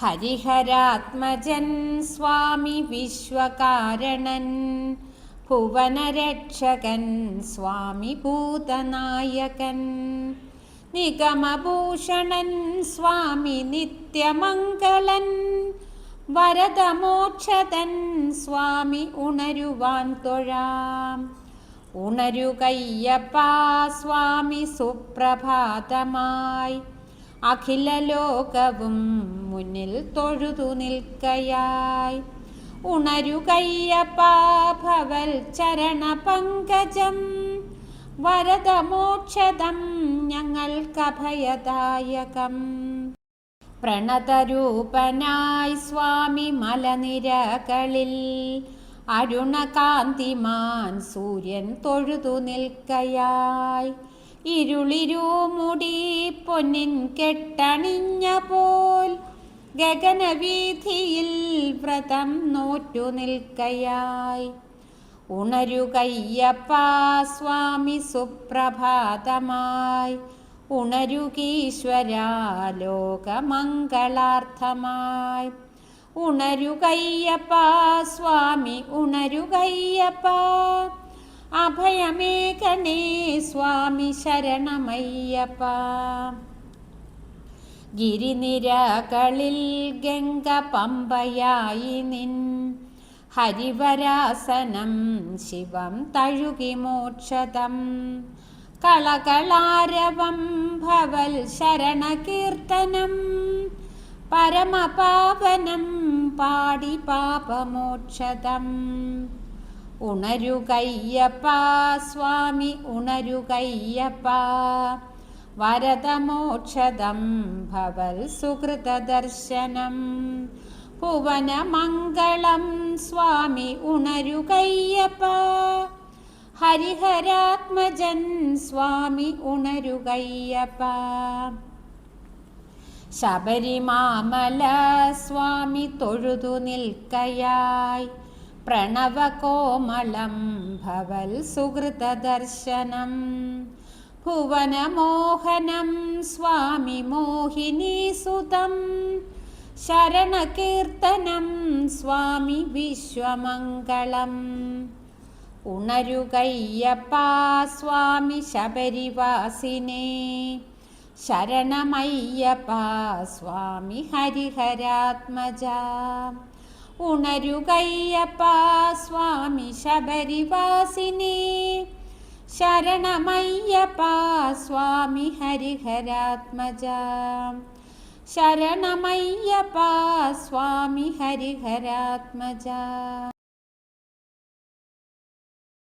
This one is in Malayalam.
ഹരിഹരാത്മജൻ സ്വാമി വിശ്വകാരണൻ ഭുവനരക്ഷകൻ സ്വാമി ഭൂതനായകൻ നിഗമഭൂഷണൻ സ്വാമി നിത്യമംഗളൻ വരദമോക്ഷതൻ സ്വാമി ഉണരുവാൻ തൊഴാം. ഉണരുകയ്യപ്പ സ്വാമി സുപ്രഭാതമായി അഖില ലോകവും മുന്നിൽ തൊഴുതു നിൽക്കയായി. ഉണരുകയ്യപ്പ ഭവൽ ചരണ പങ്കജം. വരദമോക്ഷതം ഞങ്ങൾക്കഭയദായകം പ്രണതരൂപനായി സ്വാമി മലനിരകളിൽ അരുണകാന്തിമാൻ സൂര്യൻ തൊഴുതു നിൽക്കയായി. ഇരുളിരുമുടി പൊന്നിൻ കെട്ടണിഞ്ഞ പോൽ ഗഗനവീഥിയിൽ വ്രതം നോറ്റു നിൽക്കയായി. ഉണരുകയ്യപ്പ സ്വാമി സുപ്രഭാതമായി. ഉണരുകീശ്വരാ ലോകമംഗളാർത്ഥമായി ഉണരുകയ്യപ്പ സ്വാമി ഉണരുകയ്യപ്പ അഭയമേകണേ സ്വാമി ശരണമയ്യപ്പ. ഗിരിനിരകളിൽ ഗംഗ പമ്പയായി നിൻ. ഹരിവരാസനം ശിവം തഴുകി മോക്ഷതം. കളകളാരവം ഭവൽ ശരണകീർത്തനം. പരമപാവനം പാടി പാപമോക്ഷതം. ഉണരുകയ്യപ്പ സ്വാമി ഉണരുകയ്യപ്പ. വരദമോക്ഷദം ഭവൽ സുഹൃതദർശനം ഭുവനമംഗളം സ്വാമി ഉണരുകയ്യപ്പ. ഹരിഹരാത്മജൻ സ്വാമി ഉണരുകയ്യപ്പ. ശബരിമാമല സ്വാമി തൊഴുതു നിൽക്കയായി. പ്രണവകോമളം ഭവൽ സുഹൃതദർശനം. ഭുവനമോഹനം സ്വാമി മോഹിനീസുതം ശരണകീർത്തനം സ്വാമി വിശ്വമംഗളം. ഉണരുകയ്യപ്പ സ്വാമി ശബരിവാസിനെ. ശരണമയ്യപ്പ സ്വാമി ഹരിഹരാത്മജ. ഉണരുകയ്യപ്പ സ്വാമി ശബരിവാസിനി. ശരണമയ്യപ്പ സ്വാമി ഹരിഹരാത്മജ. ശരണമയ്യപ്പ സ്വാമി ഹരിഹരാത്മജ.